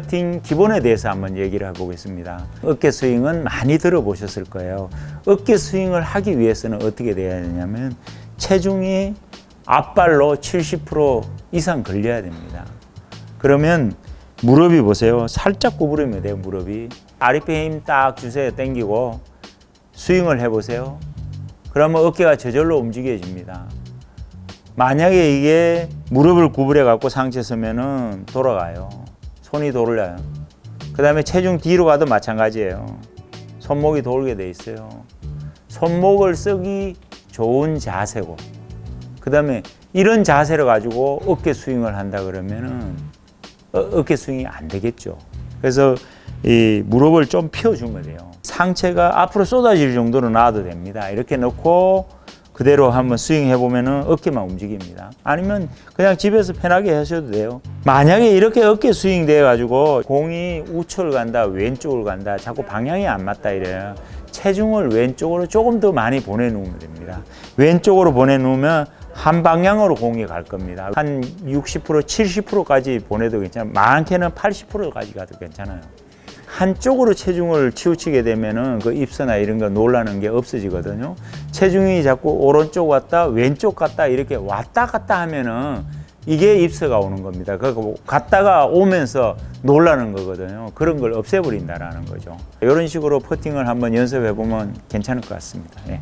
퍼팅 기본에 대해서 한번 얘기를 해보겠습니다. 어깨 스윙은 많이 들어보셨을 거예요. 어깨 스윙을 하기 위해서는 어떻게 돼야 되냐면 체중이 앞발로 70% 이상 걸려야 됩니다. 그러면 무릎이 보세요. 살짝 구부리면 돼요, 무릎이. 아랫배 힘 딱 주세요. 당기고 스윙을 해보세요. 그러면 어깨가 저절로 움직여집니다. 만약에 이게 무릎을 구부려 갖고 상체 서면은 돌아가요. 손이 돌려요. 그 다음에 체중 뒤로 가도 마찬가지예요. 손목이 돌게 돼 있어요. 손목을 쓰기 좋은 자세고, 그 다음에 이런 자세를 가지고 어깨 스윙을 한다 그러면은 어, 깨 스윙이 안 되겠죠. 그래서 이 무릎을 좀 펴주면 돼요. 상체가 앞으로 쏟아질 정도로 놔도 됩니다. 이렇게 놓고 그대로 한번 스윙 해 보면은 어깨만 움직입니다. 아니면 그냥 집에서 편하게 하셔도 돼요. 만약에 이렇게 어깨 스윙 돼가지고 공이 우측을 간다, 왼쪽을 간다, 자꾸 방향이 안 맞다 이래요. 체중을 왼쪽으로 조금 더 많이 보내놓으면 됩니다. 왼쪽으로 보내놓으면 한 방향으로 공이 갈 겁니다. 한 60%, 70%까지 보내도 괜찮아요. 많게는 80%까지 가도 괜찮아요. 한쪽으로 체중을 치우치게 되면은 그 입서나 이런 거 놀라는 게 없어지거든요. 체중이 자꾸 오른쪽 왔다 왼쪽 갔다 이렇게 왔다 갔다 하면은 이게 입서가 오는 겁니다. 그 갔다가 오면서 놀라는 거거든요. 그런 걸 없애버린다라는 거죠. 이런 식으로 퍼팅을 한번 연습해 보면 괜찮을 것 같습니다. 예.